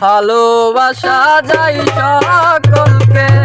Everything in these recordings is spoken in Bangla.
ভালোবাসা যাই সকলকে।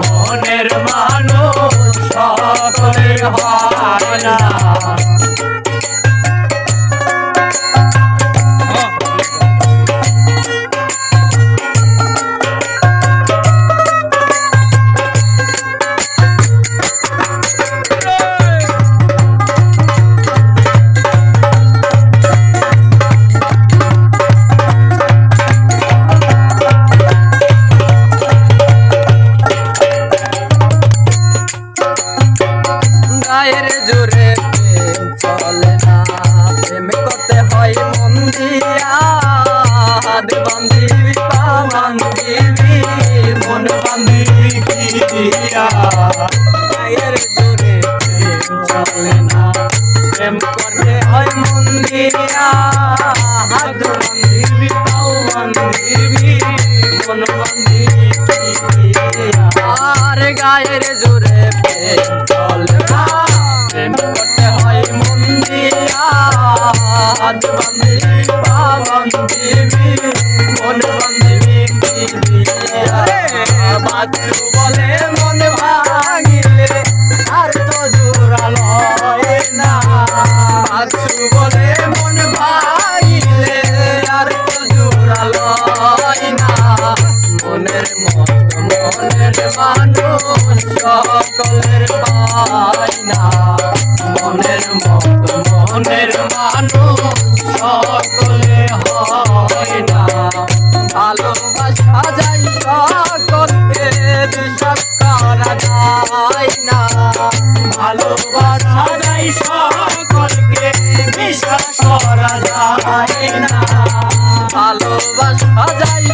মনের মানুষ সকলের হয় মায়ের জোরে চলে না। প্রেম করতে হয় মন দিয়া। পা বান্ধিবি মন বান্ধিবি দিয়া। মন্দিরা বন্দি বা বন্দিবি মন বন্দি মনের মত মনের মানুষ সকলের পায়না। মনের মত মনের মানুষ সকলে হয় না ভালোবাসা যাই সকলের সাথে করা যায় না। ভালোবাসা যায় সকলকে বিশ্বাস করা যায় না। ভালোবাসা যায়